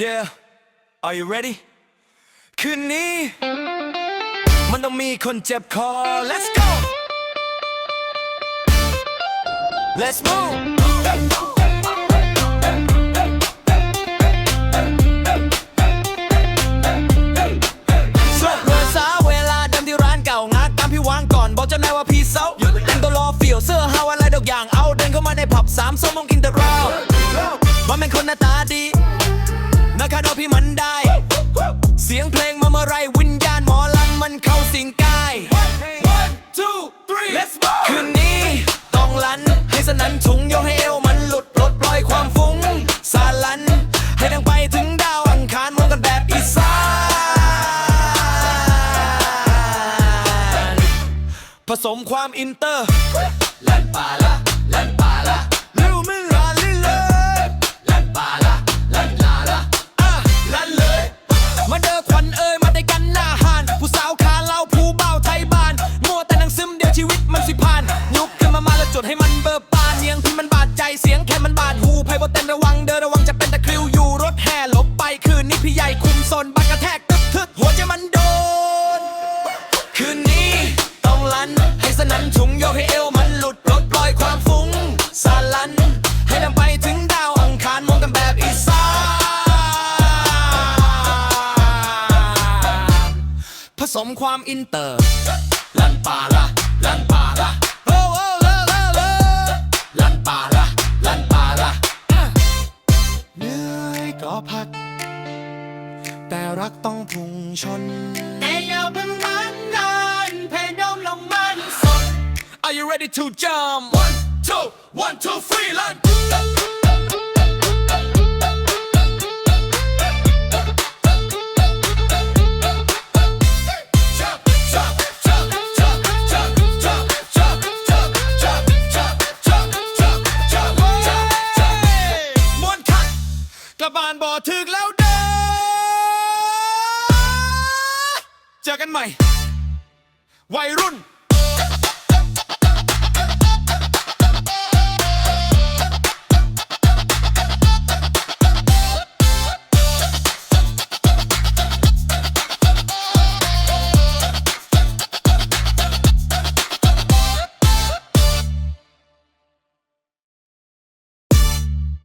Yeah Are you ready คืนนี้ มันต้องมีคนเจ็บคอ Let's go Let's move ช่วงเมื่อสาวเวลาเดิมที่ร้านเก่างากตามพี่วางก่อน บอกเจ้านายว่าพี่เศร้าแต่งตัวรอเฟียวเสื้อฮาวอะไรดอกอย่างเอา เดินเข้ามาในผับสามส้มมงกินแต่เราว่าเป็นคนหน้าตาดี พี่มันได้ เสียงเพลงมาเมื่อไรวิญญาณหมอลำมันเข้าสิงกาย One two three let's go คืนนี้ต้องลัน ให้สนันถุงโยกให้เอวมันหลุดปลดปล่อยความฟุ้งสาลัน ให้ดังไปถึงดาวอังคารมองกันแบบอีสานผสมความอินเตอร์ลันปาละลันปา เสียงแค่มันบาดหูไพ่บ่เต้นระวังเดินระวังจะเป็นตะคริวอยู่รถแห่หลบไปคืนนี้พี่ใหญ่คุมโซนบักกระแทกตึกทึกหัวใจมันโดน คืนนี้ต้องลัน ให้สนั่นถุงโยกให้เอวมันหลุดปลดปล่อยความฟุ้งสาลัน ให้นำไปถึงดาวอังคารมองกันแบบอีสานผสมความอินเตอร์ลันปา รักต้องพุ่งชน แต่อย่าเพิ่งมันนานเพนมลงมันสด Are you ready to jump? One two one two three ลันมวนคักกระบาลบ่อถึกแล้ว เจอกันใหม่ วัยรุ่น